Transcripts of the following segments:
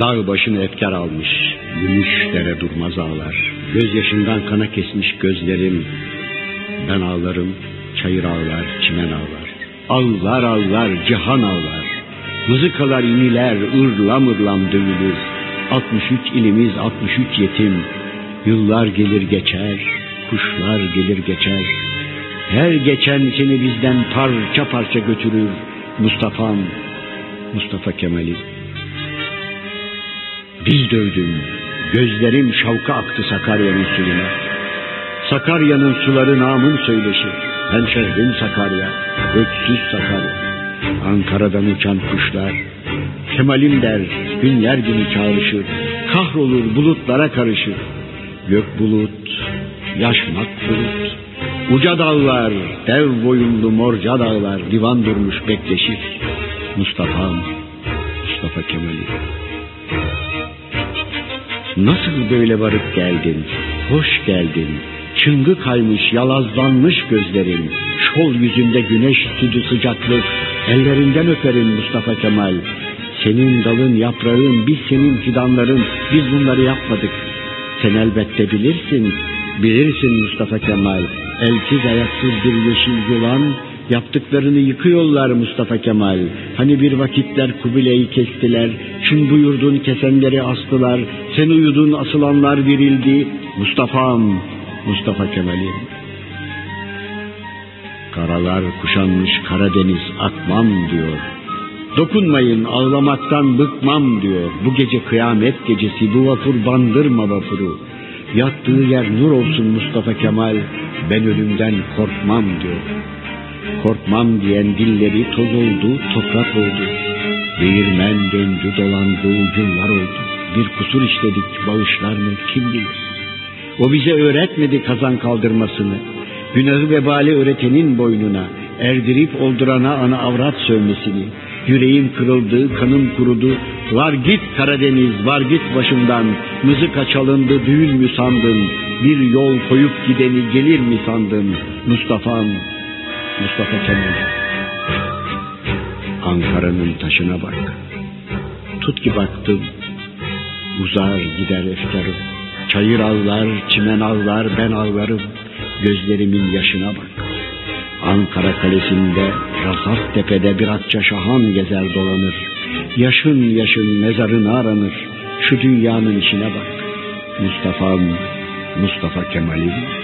Dağ başını efkar almış, gümüş dere durmaz ağlar. Gözyaşından kana kesmiş gözlerim, ben ağlarım, çayır ağlar, çimen ağlar. Ağlar ağlar, cihan ağlar. Mızıkalar iniler, ırlam ırlam dövülür. 63 ilimiz, 63 yetim. Yıllar gelir geçer, kuşlar gelir geçer. Her geçen seni bizden parça parça götürür. Mustafa'm, Mustafa Kemal'im. Diz dövdüm, gözlerim şavka aktı Sakarya'nın suyuna. Sakarya'nın suları namın söyleşir. Hemşehrim Sakarya, öksüz Sakarya. Ankara'dan uçan kuşlar, Kemal'im der, gün yer günü çağrışır. Kahrolur bulutlara karışır. Gök bulut, yaşmak bulut. Uca dağlar, dev boyunlu morca dağlar divan durmuş bekleşir. Mustafa'm, Mustafa Kemal'im. Nasıl böyle varıp geldin? Hoş geldin. Çıngı kaymış, yalazlanmış gözlerin. Şol yüzünde güneş tüdü sıcaklık. Ellerinden öperim Mustafa Kemal. Senin dalın, yaprağın, biz senin fidanların. Biz bunları yapmadık. Sen elbette bilirsin. Bilirsin Mustafa Kemal. Elsiz ayaksız bir yeşil yılan Yaptıklarını yıkıyorlar Mustafa Kemal. Hani bir vakitler Kubile'yi kestiler. Çin buyurdun kesenleri astılar. Sen uyudun asılanlar virildi. Mustafa'm, Mustafa Kemal'im. Karalar kuşanmış Karadeniz akmam diyor. Dokunmayın ağlamaktan bıkmam diyor. Bu gece kıyamet gecesi bu vapur bandırma vapuru. Yattığı yer nur olsun Mustafa Kemal. Ben ölümden korkmam diyor. Korkmam diyen dilleri toz oldu, toprak oldu. Değirmen döndü, dolandı, yıllar oldu. Bir kusur işledik, bağışlar mı kim bilir. O bize öğretmedi kazan kaldırmasını. Günahı vebali öğretenin boynuna, erdirip oldurana ana avrat sövmesini. Yüreğim kırıldı, kanım kurudu. Var git Karadeniz, var git başımdan. Mızıka çalındı, düğün mü sandın? Bir yol koyup gideni gelir mi sandın? Mustafa'm, Mustafa Kemal. Ankara'nın taşına bak. Tut ki baktım, uzar gider efkarım. Çayır ağlar, çimen ağlar, ben ağlarım. Gözlerimin yaşına bak. Ankara kalesinde, Razat tepede bir akça şahan gezer dolanır. Yaşın yaşın mezarını aranır. Şu dünyanın işine bak. Mustafa'm, Mustafa Kemal'im.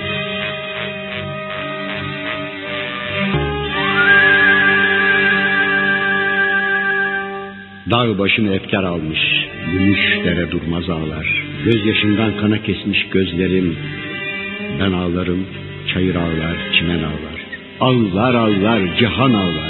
Dağ başını efkar almış, gümüş dere durmaz ağlar. Gözyaşından kana kesmiş gözlerim, ben ağlarım, çayır ağlar, çimen ağlar. Ağlar ağlar, cihan ağlar.